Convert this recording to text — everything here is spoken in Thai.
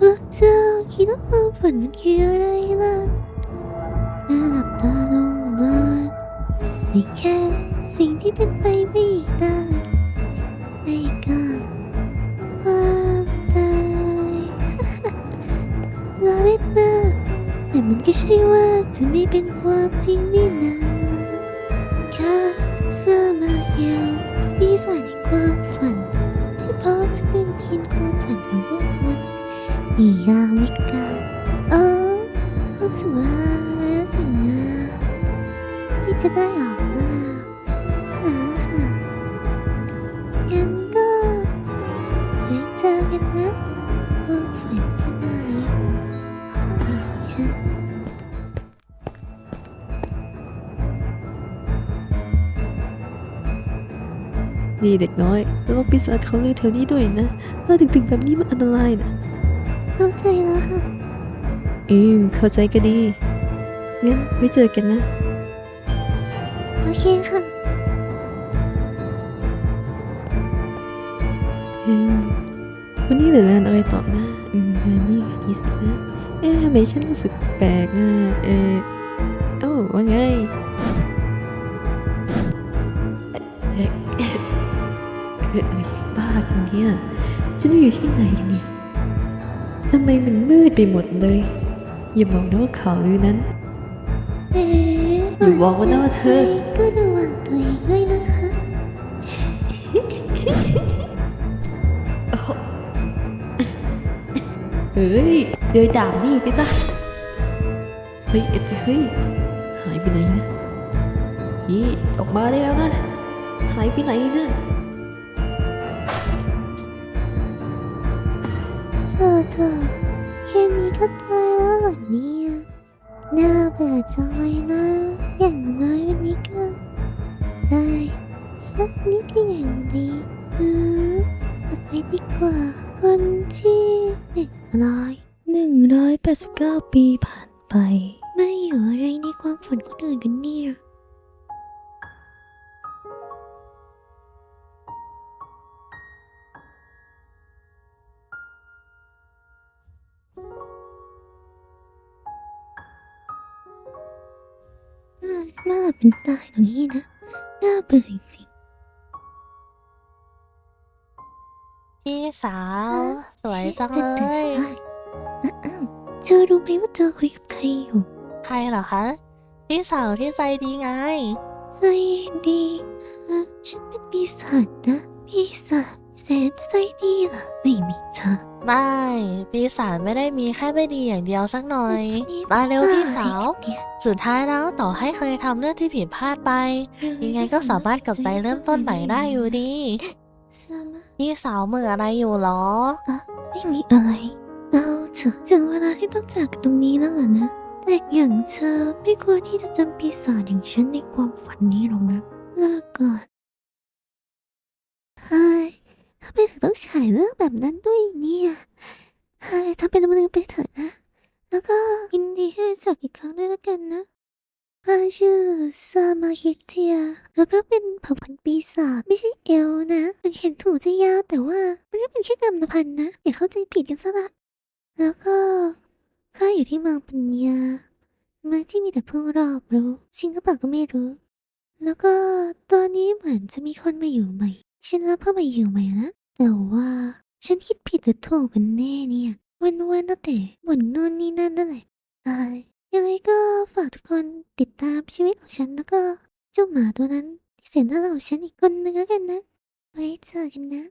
พวกเจ้าคิดว่าความฝันมันคืออะไรล่ะแค่หลับตาลงนอนแต่แค่สิ่งที่เป็นไปไม่ได้ไม่ก็ความตายเราเล่นนะแต่มันก็ใช่ว่าจะไม่เป็นความจริงนี่นะข้าสมาเอลปีศาจแห่งความฝันที่พร้อมจะคืนกินความฝัน มียามวิกาโอ้พวกสวยสินะที่จะได้ออกมาหาหากันก็ไว้เจอกันนะความฝันที่น่ารักของฉันนี่เด็กน้อยระวังปีศาจเขาเลยแถวนี้ด้วยนะ มาดึกๆแบบนี้มันอันตรายนะ เข้าใจแล้วค่ะ อืม เข้าใจก็ดี งั้นไว้เจอกันนะ โอเคค่ะ อืม วันนี้เหลือเรียนอะไรต่อนะ อืมงานนี่งานนี้สินะ เอ๊ะทำไมฉันรู้สึกแปลกนะเอ๊ะเอ้าว่าไงเอ๊ะเอ๊ะเกิดอะไรขึ้นบ้ากันเนี่ย ฉันอยู่ที่ไหนกันเนี่ย ทำไมมันมืดไปหมดเลย อย่าบอกนะว่าข่าวลือนั้น เอ๊ะอย่าบอกว่านะว่าเธอ ก็ระวังตัวเองด้วยนะคะ เฮ้ยเดี๋ยวดาบนี่ไปจ้ะ เฮ้ยเอ็ดเฮ้ย หายไปไหนนะนี่ออกมาได้แล้วนะ หายไปไหนนะ เธอเธอ แค่นี้ก็ตายแล้วเหรอเนี่ยน่าเบื่อจังเลยนะ อย่างน้อยวันนี้ก็ได้สักนิดก็อย่างดีเออตัดไปดีกว่า คนที่หนึ่งร้อยหนึ่งร้อยแปดสิบเก้าปีผ่านไป ไม่อยู่อะไรในความฝันคนอื่นกันเนี่ย เอ้ยมาหลับเป็นตายตรงนี้นะ น่าเบื่อจริงพี่สาวๆสวยจังฉันเลจะตื่นสยายอะอ้าวเธอรู้ไหมว่าเธอคุยกับใครอยู่ ใครเหรอคะ พี่สาวที่ใจดีไง ใจดีฮะฉันเป็นปีศาจนะปีศาจ แสนจะใจดีเหรอไม่มีทางไม่ปีศาจไม่ได้มีแค่ไม่ดีอย่างเดียวสักหน่อยฉันคนนี้มาเร็วบ้พี่อะไรสาวกันเนี่ยสุดท้ายแล้วต่อให้เคยทำเรื่องที่ผิดพลาดไป ยังไงก็สามารถกลับใจเริ่มต้นใหม่ได้อยู่ดีสามารถพี่สาวมืออะไรอยู่หรอ ไม่มีอะไรเอาเถอะถึงเวลาที่ต้องจากกันตรงนี้แล้วล่ะนะเด็กอย่างเธอไม่ควรที่จะจำปีศาจอย่างฉันในความฝันนี้หรอกนะเลิกก่อนเฮ้ยทำไมถึงต้องฉายเรื่องแบบนั้นด้วยเนี่ยเฮ้ยทำเป็นดำเนินไปเถอะนะ แล้วก็ยินดีให้รู้จักอีกครั้งด้วยแล้วกันนะข้าชื่อซามาฮิเทีย แล้วก็เป็นเผ่าพันธุ์ปีศาจไม่ใช่เอลนะถึงเห็นถูกจะยาวแต่ว่ามันก็เป็นแค่กรรมพันธุ์นะอย่าเข้าใจผิดกันซะละแล้วก็ข้าอยู่ที่เมืองปัญญาเมืองที่มีแต่ผู้รอบรู้จริงหรือเปล่าก็ไม่รู้ แล้วก็ตอนนี้เหมือนจะมีคนมาอยู่ใหม่ ฉันรับเข้ามาอยู่ใหม่นะ แต่ว่าฉันคิดผิดหรือถูกกันแน่เนี่ยวันวันๆเอาแต่บ่นนู่นนี่นั่นนั่นแหละใช่ยังไงก็ฝากทุกคนติดตามชีวิตของฉันแล้วก็เจ้าหมาตัวนั้นที่แสนน่ารักของฉันอีกคนนึงแล้วกันนะ ไว้เจอกันนะ